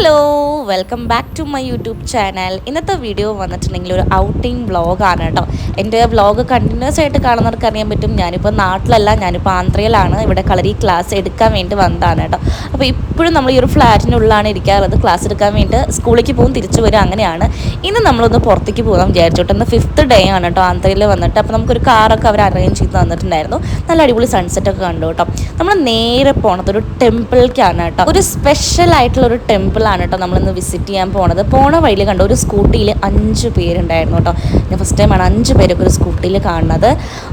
Hello. Welcome back to my YouTube channel ഇന്നത്തെ video വന്നിട്ടുണ്ടെങ്കിൽ ഒരു ഔട്ടിംഗ് വ്ളോഗാണ് കേട്ടോ. എന്റെ വ്ളോഗ് കണ്ടിന്യൂസ് ആയിട്ട് കാണുന്നവർക്ക് അറിയാൻ പറ്റും. ഞാനിപ്പോൾ നാട്ടിലല്ല ഞാനിപ്പോൾ ആന്ധ്രയിലാണ്. ഇവിടെ കളരി ക്ലാസ് എടുക്കാൻ വേണ്ടി വന്നതാണ് കേട്ടോ. അപ്പോൾ ഇപ്പോഴും നമ്മൾ ഈ ഒരു ഫ്ലാറ്റിനുള്ളിലാണ് ഇരിക്കാറുള്ളത്. ക്ലാസ് എടുക്കാൻ വേണ്ടി സ്കൂളിലേക്ക് പോകും തിരിച്ചു വരും അങ്ങനെയാണ്. ഇന്ന് നമ്മളൊന്ന് പുറത്തേക്ക് പോകാൻ വിചാരിച്ചോട്ടെ ഇന്ന് ഫിഫ്ത്ത് ഡേ ആണ് കേട്ടോ ആന്ധ്രയിൽ വന്നിട്ട്. അപ്പോൾ നമുക്കൊരു കാറൊക്കെ അവർ അറേഞ്ച് ചെയ്ത് തന്നിട്ടുണ്ടായിരുന്നു. നല്ല അടിപൊളി സൺസെറ്റൊക്കെ കണ്ടു കേട്ടോ. നമ്മൾ നേരെ പോണത് ഒരു ടെമ്പിളിലേക്കാണ് കേട്ടോ. ഒരു സ്പെഷ്യൽ ആയിട്ടുള്ള ഒരു ടെമ്പിളാണ് കേട്ടോ നമ്മളിന്ന് വിസിറ്റ് ചെയ്യാൻ പോണത്. പോണ വഴിയിൽ കണ്ട ഒരു സ്കൂട്ടിയിൽ അഞ്ച് പേരുണ്ടായിരുന്നു കേട്ടോ. ഞാൻ ഫസ്റ്റ് ടൈമാണ് അഞ്ച് പേരൊക്കെ ഒരു സ്കൂട്ടിയിൽ കാണുന്നത്.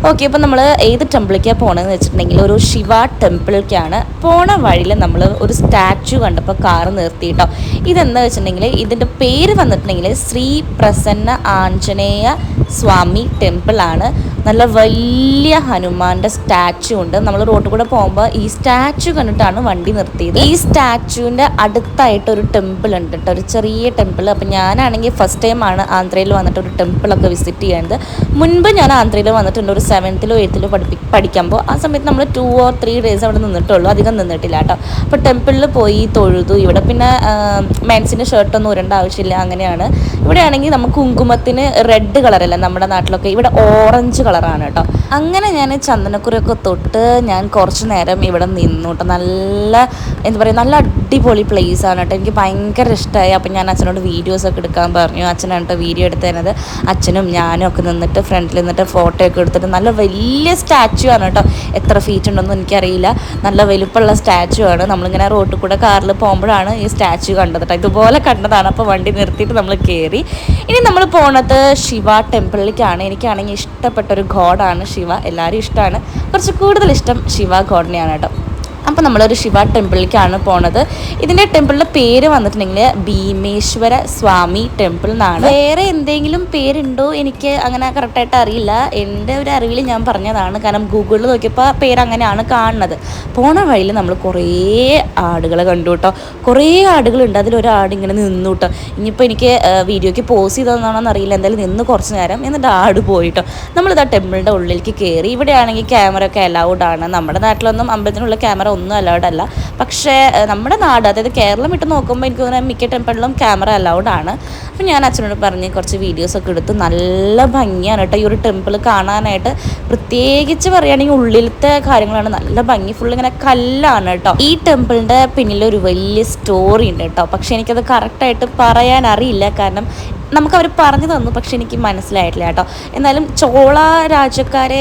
ഓക്കെ അപ്പോൾ നമ്മൾ ഏത് ടെമ്പിളിലേക്കാണ് പോണതെന്ന് വെച്ചിട്ടുണ്ടെങ്കിൽ ഒരു ശിവ ടെമ്പിളിലേക്കാണ് പോണ വഴിയിൽ നമ്മൾ ഒരു സ്റ്റാച്ചു കണ്ടപ്പോൾ കാറ് നിർത്തി കേട്ടോ. ഇതെന്താ വെച്ചിട്ടുണ്ടെങ്കിൽ ഇതിന്റെ പേര് വന്നിട്ടുണ്ടെങ്കിൽ ശ്രീ പ്രസന്ന ആഞ്ജനേയ സ്വാമി ടെമ്പിളാണ് നല്ല വലിയ ഹനുമാന്റെ സ്റ്റാച്ചു ഉണ്ട്. നമ്മൾ റോട്ടിൽ കൂടെ പോകുമ്പോൾ ഈ സ്റ്റാച്ചു കണ്ടിട്ടാണ് വണ്ടി നിർത്തിയത്. ഈ സ്റ്റാച്ചുവിന്റെ അടുത്തായിട്ട് ഒരു ടെമ്പിൾ ഉണ്ട് കേട്ടോ. ഒരു ചെറിയ ടെമ്പിൾ. അപ്പം ഞാനാണെങ്കിൽ ഫസ്റ്റ് ടൈമാണ് ആന്ധ്രയിൽ വന്നിട്ട് ഒരു ടെമ്പിളൊക്കെ വിസിറ്റ് ചെയ്യുന്നത് മുൻപ് ഞാൻ ആന്ധ്രയിൽ വന്നിട്ടുണ്ട്. ഒരു സെവൻത്തിലോ എയ്ത്തിലോ പഠിപ്പി പഠിക്കുമ്പോൾ ആ സമയത്ത് നമ്മൾ ടു ഓർ ത്രീ ഡേയ്സ് അവിടെ നിന്നിട്ടുള്ളൂ. അധികം നിന്നിട്ടില്ല കേട്ടോ. അപ്പോൾ ടെമ്പിളിൽ പോയി തൊഴുതു. ഇവിടെ പിന്നെ മെൻസിന്റെ ഷർട്ടൊന്നും ഉരണ്ട ആവശ്യമില്ല. അങ്ങനെയാണ്. ഇവിടെയാണെങ്കിൽ നമുക്ക് കുങ്കുമത്തിന് റെഡ് കളറല്ല നമ്മുടെ നാട്ടിലൊക്കെ. ഇവിടെ ഓറഞ്ച് കളറാണ് കേട്ടോ. അങ്ങനെ ഞാൻ ചന്ദനക്കുരൊക്കെ തൊട്ട് ഞാൻ കുറച്ച് നേരം ഇവിടെ നിന്നു കേട്ടോ. നല്ല എന്താ പറയുക നല്ല അടിപൊളി പ്ലേസ് ആണ് കേട്ടോ. എനിക്ക് ഭയങ്കര ഇഷ്ടമായി അപ്പം ഞാൻ അച്ഛനോട് വീഡിയോസ് ഒക്കെ എടുക്കാൻ പറഞ്ഞു. അച്ഛനാണ് കേട്ടോ വീഡിയോ എടുത്തു തരുന്നത് അച്ഛനും ഞാനും ഒക്കെ നിന്നിട്ട് ഫ്രണ്ടിൽ നിന്നിട്ട് ഫോട്ടോ ഒക്കെ എടുത്തിട്ട് നല്ല വലിയ സ്റ്റാച്ചു ആണ് കേട്ടോ. എത്ര ഫീറ്റ് ഉണ്ടെന്ന് എനിക്കറിയില്ല. നല്ല വലുപ്പമുള്ള സ്റ്റാച്ചു ആണ്. നമ്മളിങ്ങനെ റോട്ടിൽ കൂടെ കാറിൽ പോകുമ്പോഴാണ് ഈ സ്റ്റാച്ചു കണ്ടത് കേട്ടോ. ഇതുപോലെ കണ്ടതാണ്. അപ്പോൾ വണ്ടി നിർത്തിയിട്ട് നമ്മൾ കയറി ഇനി നമ്മൾ പോണത് ശിവ ടെമ്പിളിലേക്കാണ് എനിക്കാണെങ്കിൽ ഇഷ്ടപ്പെട്ട ഒരു ഗോഡാണ് ശിവ. എല്ലാവരും ഇഷ്ടമാണ്. കുറച്ച് കൂടുതൽ ഇഷ്ടം ശിവ ഗോഡിനെയാണ് കേട്ടോ. അപ്പോൾ നമ്മളൊരു ശിവ ടെമ്പിളിലേക്കാണ് പോണത്. ഇതിന്റെ ടെമ്പിളിന്റെ പേര് വന്നിട്ടുണ്ടെങ്കിൽ ഭീമേശ്വര സ്വാമി ടെമ്പിൾ എന്നാണ്. വേറെ എന്തെങ്കിലും പേരുണ്ടോ എനിക്ക് അങ്ങനെ കറക്റ്റായിട്ട് അറിയില്ല. എന്റെ ഒരു അറിവിൽ ഞാൻ പറഞ്ഞതാണ്. കാരണം ഗൂഗിളിൽ നോക്കിയപ്പോൾ പേര് അങ്ങനെയാണ് കാണുന്നത്. പോണ വഴിയിൽ നമ്മൾ കുറേ ആടുകളെ കണ്ടു കേട്ടോ കുറേ ആടുകളുണ്ട്. അതിലൊരാട് ഇങ്ങനെ നിന്നു കേട്ടോ ഇനിയിപ്പോൾ എനിക്ക് വീഡിയോയ്ക്ക് പോസ് ചെയ്തതെന്നാണോ അറിയില്ല. എന്തായാലും നിന്ന് കുറച്ച് നേരം എന്നിട്ട് ആട് പോയിട്ടോ നമ്മളിതാ ടെമ്പിളിന്റെ ഉള്ളിലേക്ക് കയറി ഇവിടെയാണെങ്കിൽ ക്യാമറ ഒക്കെ അലൗഡ് ആണ്. നമ്മുടെ നാട്ടിലൊന്നും അമ്പലത്തിനുള്ള ക്യാമറ ഒന്നും അലൗഡ് അല്ല. പക്ഷേ നമ്മുടെ നാട് അതായത് കേരളം ഇട്ട് നോക്കുമ്പോൾ എനിക്ക് തോന്നുന്നത് മിക്ക ടെമ്പിളിലും ക്യാമറ അലൗഡ് ആണ്. അപ്പം ഞാൻ അച്ഛനോട് പറഞ്ഞ് കുറച്ച് വീഡിയോസൊക്കെ എടുത്ത് നല്ല ഭംഗിയാണ് കേട്ടോ. ഈ ഒരു ടെമ്പിൾ കാണാനായിട്ട് പ്രത്യേകിച്ച് പറയുകയാണെങ്കിൽ ഉള്ളിലത്തെ കാര്യങ്ങളാണ് നല്ല ഭംഗി. ഫുൾ ഇങ്ങനെ കല്ലാണ് കേട്ടോ. ഈ ടെമ്പിളിന്റെ പിന്നിൽ ഒരു വലിയ സ്റ്റോറി ഉണ്ട് കേട്ടോ. പക്ഷേ എനിക്കത് കറക്റ്റായിട്ട് പറയാൻ അറിയില്ല. കാരണം നമുക്ക് അവർ പറഞ്ഞു തന്നു പക്ഷെ എനിക്ക് മനസ്സിലായിട്ടില്ല കേട്ടോ. എന്നാലും ചോള രാജ്യക്കാരെ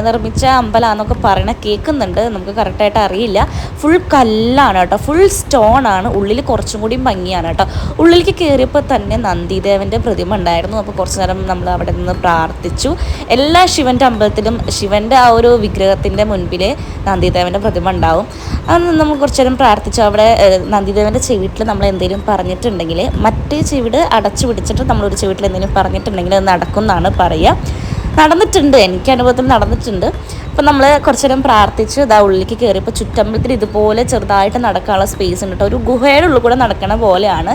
നിർമ്മിച്ച അമ്പലമാണെന്നൊക്കെ പറയണ കേൾക്കുന്നുണ്ട് നമുക്ക് കറക്റ്റായിട്ട് അറിയില്ല. ഫുൾ കല്ലാണ് കേട്ടോ. ഫുൾ സ്റ്റോൺ ആണ്. ഉള്ളിൽ കുറച്ചും കൂടി ഭംഗിയാണ് കേട്ടോ. ഉള്ളിലേക്ക് കയറിയപ്പോൾ തന്നെ നന്ദിദേവന്റെ പ്രതിമ ഉണ്ടായിരുന്നു. അപ്പോൾ കുറച്ച് നേരം നമ്മൾ അവിടെ നിന്ന് പ്രാർത്ഥിച്ചു. എല്ലാ ശിവന്റെ അമ്പലത്തിലും ശിവന്റെ ആ ഒരു വിഗ്രഹത്തിന്റെ മുൻപിൽ നന്ദിദേവന്റെ പ്രതിമ ഉണ്ടാവും. അത് നമ്മൾ കുറച്ച് നേരം പ്രാർത്ഥിച്ചു. അവിടെ നന്ദിദേവന്റെ ചെവിട്ടിൽ നമ്മൾ എന്തെങ്കിലും പറഞ്ഞിട്ടുണ്ടെങ്കിൽ മറ്റേ ചെവിട് അടച്ചു പിടിച്ചിട്ട് നമ്മളൊരു ചുവട്ടിൽ എന്തെങ്കിലും പറഞ്ഞിട്ടുണ്ടെങ്കിൽ അത് നടക്കും എന്നാണ് പറയുക. നടന്നിട്ടുണ്ട്. എനിക്ക് അനുഭവത്തിൽ നടന്നിട്ടുണ്ട്. അപ്പം നമ്മൾ കുറച്ച് നേരം പ്രാർത്ഥിച്ച് ഇതാ ഉള്ളിലേക്ക് കയറിയപ്പോൾ ചുറ്റമ്പലത്തിൽ ഇതുപോലെ ചെറുതായിട്ട് നടക്കാനുള്ള സ്പേസ് ഉണ്ട് കേട്ടോ ഒരു ഗുഹയുടെ ഉള്ളിൽ കൂടെ നടക്കണ പോലെയാണ്.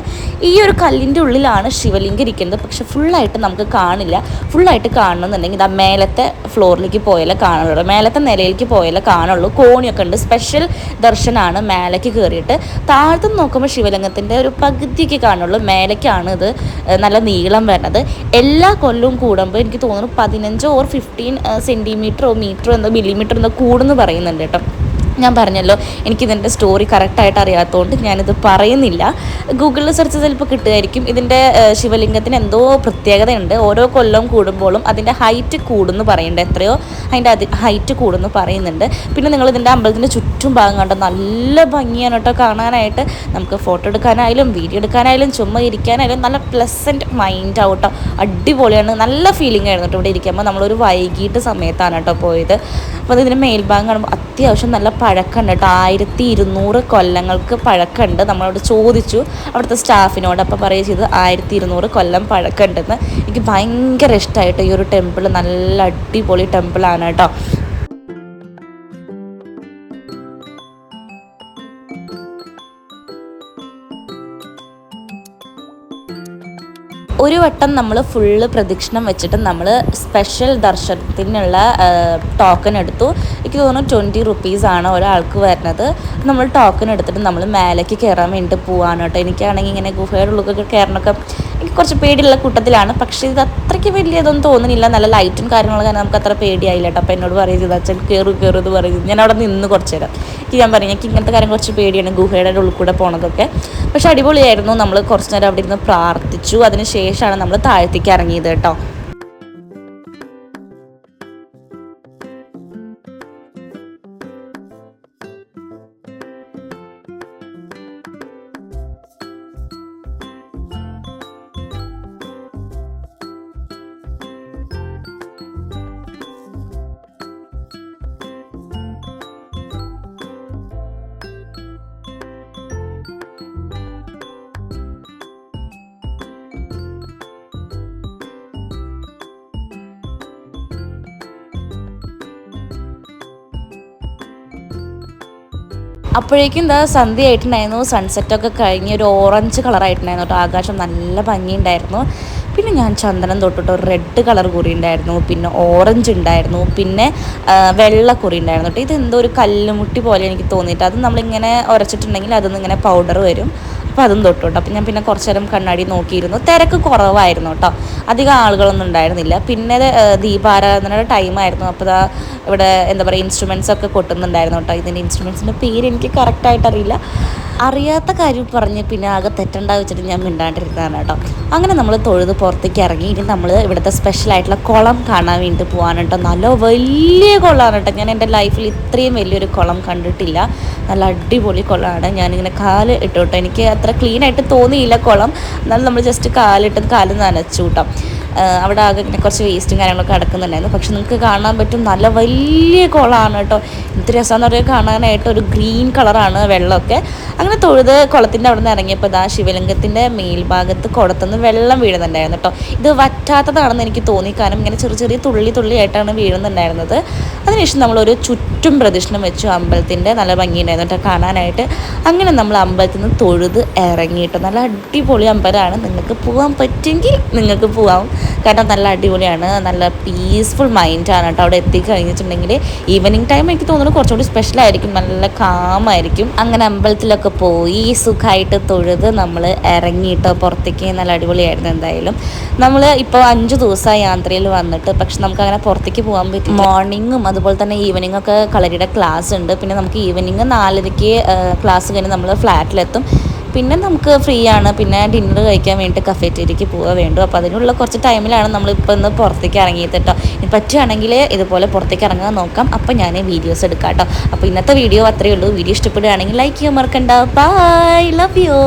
ഈ ഒരു കല്ലിന്റെ ഉള്ളിലാണ് ശിവലിംഗം ഇരിക്കുന്നത്. പക്ഷെ ഫുള്ളായിട്ട് നമുക്ക് കാണില്ല. ഫുള്ളായിട്ട് കാണണമെന്നുണ്ടെങ്കിൽ ഇതാ മേലത്തെ ഫ്ലോറിലേക്ക് പോയാലേ കാണുള്ളൂ. മേലത്തെ നിലയിലേക്ക് പോയാലേ കാണുള്ളൂ. കോണിയൊക്കെ ഉണ്ട്. സ്പെഷ്യൽ ദർശനമാണ് മേലേക്ക് കയറിയിട്ട്. താഴത്തു നോക്കുമ്പോൾ ശിവലിംഗത്തിന്റെ ഒരു പകുതിയൊക്കെ കാണുള്ളൂ. മേലേക്കാണ് ഇത് നല്ല നീളം വരുന്നത്. എല്ലാ കൊല്ലവും കൂടുമ്പോൾ എനിക്ക് തോന്നുന്നു പതിനഞ്ചോ ഓർ ഫിഫ്റ്റീൻ സെന്റിമീറ്ററോ മീറ്ററോ എന്തോ മില്ലിമീറ്റർ എന്തോ കൂടുന്നു പറയുന്നുണ്ട് കേട്ടോ. ഞാൻ പറഞ്ഞല്ലോ എനിക്കിതിന്റെ സ്റ്റോറി കറക്റ്റായിട്ട് അറിയാത്തതുകൊണ്ട് ഞാനിത് പറയുന്നില്ല. ഗൂഗിളിൽ സെർച്ച് ചിലപ്പോൾ കിട്ടുമായിരിക്കും. ഇതിന്റെ ശിവലിംഗത്തിന് എന്തോ പ്രത്യേകതയുണ്ട്. ഓരോ കൊല്ലം കൂടുമ്പോഴും അതിന്റെ ഹൈറ്റ് കൂടുന്നു പറയുന്നുണ്ട്. എത്രയോ അതിന്റെ അതി ഹൈറ്റ് കൂടുന്നു പറയുന്നുണ്ട്. പിന്നെ നിങ്ങൾ ഇതിന്റെ അമ്പലത്തിന്റെ ചുറ്റും ഭാഗം കണ്ടോ നല്ല ഭംഗിയാണ് കേട്ടോ കാണാനായിട്ട്. നമുക്ക് ഫോട്ടോ എടുക്കാനായാലും വീഡിയോ എടുക്കാനായാലും ചുമ്മാ ഇരിക്കാനായാലും നല്ല പ്ലസന്റ് മൈൻഡ് ആവട്ടോ അടിപൊളിയാണ്. നല്ല ഫീലിംഗ് ആയിരുന്നു കേട്ടോ ഇവിടെ ഇരിക്കുമ്പോൾ നമ്മളൊരു വൈകിട്ട് സമയത്താണ് കേട്ടോ പോയത്. അപ്പോൾ ഇതിന്റെ മേൽഭാഗം കാണുമ്പോൾ അത്യാവശ്യം നല്ല പഴക്കമുണ്ട് കേട്ടോ. ആയിരത്തി ഇരുന്നൂറ് കൊല്ലങ്ങൾക്ക് പഴക്കമുണ്ട്. നമ്മളവിടെ ചോദിച്ചു അവിടുത്തെ സ്റ്റാഫിനോട് അപ്പോൾ പറയുക ചെയ്ത് ആയിരത്തി ഇരുന്നൂറ് കൊല്ലം പഴക്കമുണ്ടെന്ന്. എനിക്ക് ഭയങ്കര ഇഷ്ടമായിട്ട് ഈ ഒരു ടെമ്പിൾ നല്ല അടിപൊളി ടെമ്പിളാണ് കേട്ടോ. ഒരു വട്ടം നമ്മൾ ഫുള്ള് പ്രദക്ഷിണം വെച്ചിട്ട് നമ്മൾ സ്പെഷ്യൽ ദർശനത്തിനുള്ള ടോക്കൺ എടുത്തു. എനിക്ക് തോന്നുന്നു ട്വന്റി റുപ്പീസാണ് ഒരാൾക്ക് വരുന്നത്. നമ്മൾ ടോക്കൺ എടുത്തിട്ട് നമ്മൾ മേലേക്ക് കയറാൻ വേണ്ടിയിട്ട് പോവാണ് കേട്ടോ. എനിക്കാണെങ്കിൽ ഇങ്ങനെ ഗുഹയുടെ ഉള്ളിലൊക്കെ കയറണമൊക്കെ എനിക്ക് കുറച്ച് പേടിയുള്ള കൂട്ടത്തിലാണ്. പക്ഷേ ഇത് അത്രയ്ക്ക് വലിയതൊന്നും തോന്നുന്നില്ല. നല്ല ലൈറ്റും കാര്യങ്ങളൊക്കെ നമുക്ക് അത്ര പേടിയായില്ല കേട്ടോ. അപ്പോൾ എന്നോട് പറയുന്നത് അച്ഛൻ കയറു കയറു എന്ന് പറയുന്നത് ഞാൻ അവിടെ നിന്ന് കുറച്ച് നേരം. എനിക്ക് ഞാൻ പറയും എനിക്ക് ഇങ്ങനത്തെ കാര്യം കുറച്ച് പേടിയാണ്. ഗുഹയുടെ ഉള്ളിൽ കൂടെ പോണതൊക്കെ. പക്ഷെ അടിപൊളിയായിരുന്നു. നമ്മൾ കുറച്ച് നേരം അവിടെ ഇരുന്ന് പ്രാർത്ഥിച്ചു. അതിന് ശേഷമാണ് നമ്മൾ താഴത്തേക്ക് ഇറങ്ങിയത് കേട്ടോ. അപ്പോഴേക്കും എന്താ സന്ധ്യ ആയിട്ടുണ്ടായിരുന്നു. സൺസെറ്റൊക്കെ കഴിഞ്ഞ് ഒരു ഓറഞ്ച് കളറായിട്ടുണ്ടായിരുന്നു കേട്ടോ. ആകാശം നല്ല ഭംഗിയുണ്ടായിരുന്നു. പിന്നെ ഞാൻ ചന്ദനം തൊട്ടിട്ട് റെഡ് കളർ കുറി ഉണ്ടായിരുന്നു. പിന്നെ ഓറഞ്ച് ഉണ്ടായിരുന്നു. പിന്നെ വെള്ള കുറി ഉണ്ടായിരുന്നു കേട്ടോ. ഇതെന്തോ ഒരു കല്ലുമുട്ടി പോലെ എനിക്ക് തോന്നിയിട്ട് അത് നമ്മളിങ്ങനെ ഉരച്ചിട്ടുണ്ടെങ്കിൽ അതിൽ നിന്ന് ഇങ്ങനെ പൗഡർ വരും. അപ്പോൾ അതും തൊട്ടു കേട്ടോ. അപ്പം ഞാൻ പിന്നെ കുറച്ച് നേരം കണ്ണാടി നോക്കിയിരുന്നു. തിരക്ക് കുറവായിരുന്നു കേട്ടോ. അധികം ആളുകളൊന്നും ഉണ്ടായിരുന്നില്ല. പിന്നെ ദീപാരാധനയുടെ ടൈമായിരുന്നു അപ്പോൾ ഇതാ ഇവിടെ എന്താ പറയുക ഇൻസ്ട്രുമെൻസ് ഒക്കെ കൊട്ടുന്നുണ്ടായിരുന്നു കേട്ടോ. ഇതിന്റെ ഇൻസ്ട്രുമെൻസിന്റെ പേര് എനിക്ക് കറക്റ്റായിട്ട് അറിയില്ല. അറിയാത്ത കാര്യം പറഞ്ഞ് പിന്നെ ആകെ തെറ്റുണ്ടാവും വെച്ചിട്ട് ഞാൻ മിണ്ടാണ്ടിരുന്നതാണ് കേട്ടോ. അങ്ങനെ നമ്മൾ തൊഴുത് പുറത്തേക്ക് ഇറങ്ങി. ഇനി നമ്മൾ ഇവിടുത്തെ സ്പെഷ്യൽ ആയിട്ടുള്ള കുളം കാണാൻ വേണ്ടി പോകാൻ കേട്ടോ. നല്ല വലിയ കുളമാണ് കേട്ടോ. ഞാൻ എന്റെ ലൈഫിൽ ഇത്രയും വലിയൊരു കുളം കണ്ടിട്ടില്ല. നല്ല അടിപൊളി കുളമാണ്. ഞാനിങ്ങനെ കാൽ ഇട്ടു കേട്ടോ എനിക്ക് അത്ര ക്ലീനായിട്ട് തോന്നിയില്ല കുളം. എന്നാലും നമ്മൾ ജസ്റ്റ് കാലിട്ട് കാൽ നനച്ചു കേട്ടോ അവിടെ ആകെ ഇങ്ങനെ കുറച്ച് വേസ്റ്റും കാര്യങ്ങളൊക്കെ കിടക്കുന്നുണ്ടായിരുന്നു പക്ഷെ നിങ്ങൾക്ക് കാണാൻ പറ്റും നല്ല വലിയ കുളമാണ് കേട്ടോ. എന്ത് രസമെന്ന് പറയുക കാണാനായിട്ട് ഒരു ഗ്രീൻ കളറാണ് വെള്ളമൊക്കെ. അങ്ങനെ തൊഴുത് കുളത്തിന്റെ അവിടെ നിന്ന് ഇറങ്ങിയപ്പോൾ ഇതാ ശിവലിംഗത്തിന്റെ മേൽഭാഗത്ത് കുളത്തുനിന്ന് വെള്ളം വീഴുന്നുണ്ടായിരുന്നു കേട്ടോ. ഇത് വറ്റാത്തതാണെന്ന് എനിക്ക് തോന്നി. കാരണം ഇങ്ങനെ ചെറിയ ചെറിയ തുള്ളി തുള്ളിയായിട്ടാണ് വീഴുന്നുണ്ടായിരുന്നത്. അതിനുശേഷം നമ്മളൊരു ചുറ്റും പ്രദക്ഷിണം വെച്ചു. അമ്പലത്തിന്റെ നല്ല ഭംഗിയുണ്ടായിരുന്നു കേട്ടോ കാണാനായിട്ട്. അങ്ങനെ നമ്മൾ അമ്പലത്തിൽ നിന്ന് തൊഴുത് ഇറങ്ങി കേട്ടോ. നല്ല അടിപൊളി അമ്പലമാണ്. നിങ്ങൾക്ക് പോകാൻ പറ്റുമെങ്കിൽ നിങ്ങൾക്ക് പോകാം കാരണം നല്ല അടിപൊളിയാണ് നല്ല പീസ്ഫുൾ മൈൻഡാണ് കേട്ടോ അവിടെ എത്തിക്കഴിഞ്ഞിട്ടുണ്ടെങ്കിൽ ഈവനിങ് ടൈം എനിക്ക് തോന്നുന്നു കുറച്ചുകൂടി സ്പെഷ്യൽ ആയിരിക്കും നല്ല കാമായിരിക്കും അങ്ങനെ അമ്പലത്തിലൊക്കെ പോയി സുഖമായിട്ട് തൊഴുത് നമ്മൾ ഇറങ്ങിയിട്ടോ പുറത്തേക്ക് നല്ല അടിപൊളിയായിരുന്നു എന്തായാലും. നമ്മൾ ഇപ്പോൾ അഞ്ച് ദിവസമായി യാത്രയിൽ വന്നിട്ട് പക്ഷെ നമുക്ക് അങ്ങനെ പുറത്തേക്ക് പോകാൻ പറ്റും മോർണിംഗും അതുപോലെ തന്നെ ഈവനിങ്ങൊക്കെ കളരിയുടെ ക്ലാസ് ഉണ്ട്. പിന്നെ നമുക്ക് ഈവനിങ് നാലരയ്ക്ക് ക്ലാസ് കഴിഞ്ഞ് നമ്മൾ ഫ്ലാറ്റിലെത്തും പിന്നെ നമുക്ക് ഫ്രീ ആണ് പിന്നെ ഡിന്നർ കഴിക്കാൻ വേണ്ടിയിട്ട് കഫേറ്റേരിയക്ക് പോവുക വേണ്ടു. അപ്പോൾ അതിനുള്ള കുറച്ച് ടൈമിലാണ് നമ്മളിപ്പോൾ ഇന്ന് പുറത്തേക്ക് ഇറങ്ങിയത് കേട്ടോ പറ്റുകയാണെങ്കിൽ ഇതുപോലെ പുറത്തേക്ക് ഇറങ്ങാൻ നോക്കാം. അപ്പോൾ ഞാൻ വീഡിയോസ് എടുക്കാം കേട്ടോ അപ്പോൾ ഇന്നത്തെ വീഡിയോ അത്രയേ ഉള്ളൂ. വീഡിയോ ഇഷ്ടപ്പെടുകയാണെങ്കിൽ ലൈക്ക് ചെയ്യാൻ മറക്കണ്ട. Bye love you